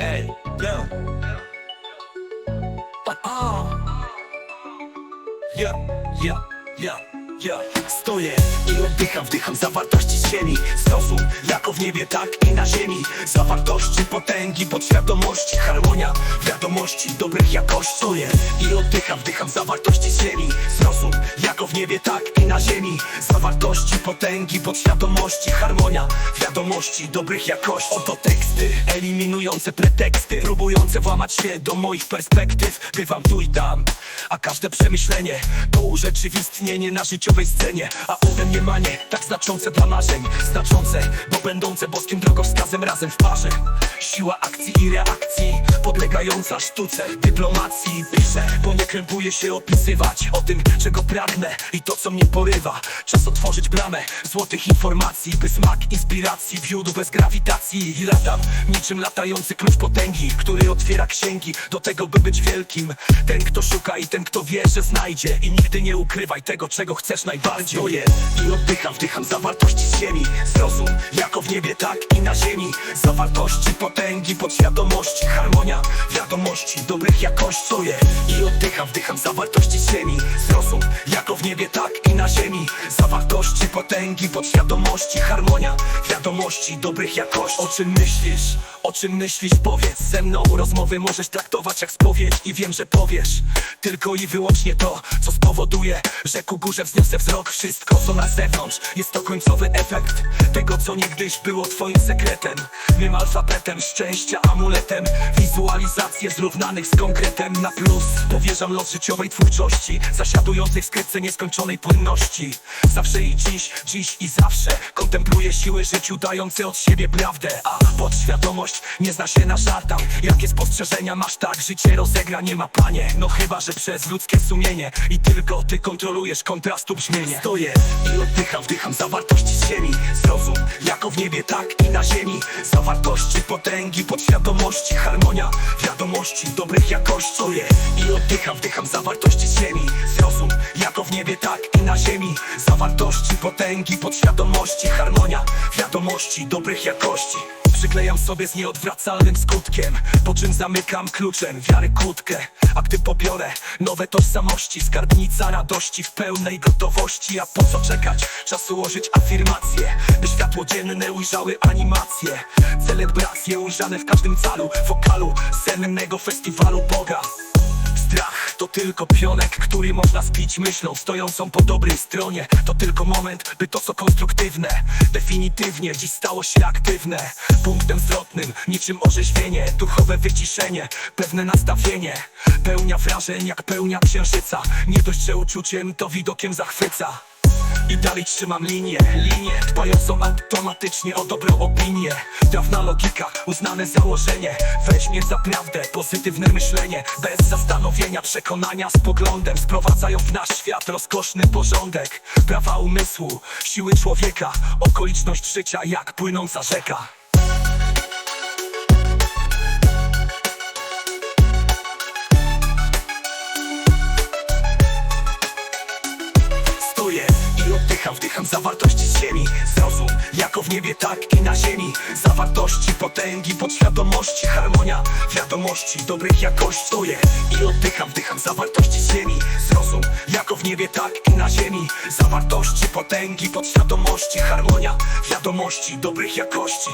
Ej, yo. Ja, ja, ja, ja Stoję i oddycham, wdycham zawartości ziemi. Zrozum, jako w niebie, tak i na ziemi. Zawartości, potęgi, podświadomości Harmonia, wiadomości, dobrych jakości. Stoję i oddycham, wdycham zawartości ziemi. Zrozum, jako w niebie, tak na ziemi. Zawartości, potęgi, podświadomości Harmonia, wiadomości, dobrych jakości. Oto teksty, eliminujące preteksty. Próbujące włamać się do moich perspektyw. Bywam tu i tam, a każde przemyślenie To urzeczywistnienie na życiowej scenie. A ode mnie manie, tak znaczące dla marzeń. Znaczące, bo będące boskim drogowskazem razem w parze. Siła akcji i reakcji, podlegająca sztuce Dyplomacji. Piszę, bo nie krępuję się opisywać O tym, czego pragnę i to, co mnie porywa. Czas otworzyć bramę. Złotych informacji By smak inspiracji wiódł bez grawitacji. I latam niczym latający klucz potęgi Który otwiera księgi do tego, by być wielkim. Ten, kto szuka i ten, kto wie, że znajdzie. I nigdy nie ukrywaj tego, czego chcesz najbardziej. Stoję i oddycham, wdycham zawartości ziemi. Zrozum, jako w niebie, tak i na ziemi. Zawartości, potęgi, podświadomości Harmonia, wiadomości, dobrych jakości. Stoję i oddycham, wdycham zawartości ziemi. Zrozum, jako w niebie, tak na ziemi Zawartości, potęgi, podświadomości Harmonia, wiadomości, dobrych jakości O czym myślisz? O czym myślisz? Powiedz ze mną. Rozmowy możesz traktować jak spowiedź I wiem, że powiesz Tylko i wyłącznie to, co spowoduje Że ku górze wzniosę wzrok. Wszystko, co na zewnątrz Jest to końcowy efekt Tego, co niegdyś było twoim sekretem. Mym alfabetem szczęścia, amuletem Wizualizacje zrównanych z konkretem. Na plus Powierzam los życiowej twórczości Zasiadującej w skrytce nieskończonej płynności. Zawsze i dziś, dziś i zawsze Kontempluję siły życiu dające od siebie prawdę A podświadomość nie zna się na żartach Jakie spostrzeżenia masz tak? Życie rozegra, nie ma panie. No chyba, że przez ludzkie sumienie I tylko ty kontrolujesz kontrastu brzmienie. Stoję i oddycham, wdycham zawartości z ziemi. Zrozum, jako w niebie, tak i na ziemi. Zawartości, potęgi, podświadomości Harmonia, wiadomości, dobrych jakości. Stoję i oddycham, wdycham zawartości z ziemi. Zrozum, jako w niebie, tak i na ziemi. Zawartości, potęgi, podświadomości Harmonia, wiadomości, dobrych jakości Przyklejam sobie z nieodwracalnym skutkiem Po czym zamykam kluczem wiary kłódkę. A gdy pobiorę nowe tożsamości Skarbnica radości w pełnej gotowości. A po co czekać? Czas ułożyć afirmacje By światło dzienne ujrzały animacje. Celebracje ujrzane w każdym calu Wokalu sennego festiwalu Boga to tylko pionek, który można spić myślą stojącą po dobrej stronie. To tylko moment, by to co konstruktywne Definitywnie dziś stało się aktywne. Punktem zwrotnym, niczym orzeźwienie Duchowe wyciszenie, pewne nastawienie. Pełnia wrażeń jak pełnia księżyca Nie dość, że uczuciem to widokiem zachwyca i dalej trzymam linię, linię Dbającą automatycznie o dobrą opinię Dawna logika, uznane założenie. Weźmie za prawdę pozytywne myślenie. Bez zastanowienia, przekonania z poglądem Sprowadzają w nasz świat rozkoszny porządek. Prawa umysłu, siły człowieka Okoliczność życia jak płynąca rzeka oddycham, wdycham zawartości ziemi. Zrozum, jako w niebie, tak i na ziemi. Zawartości, potęgi, podświadomości Harmonia, wiadomości, dobrych jakości. Stoję i oddycham, wdycham zawartości ziemi. Zrozum, jako w niebie, tak i na ziemi. Zawartości, potęgi, podświadomości Harmonia, wiadomości, dobrych jakości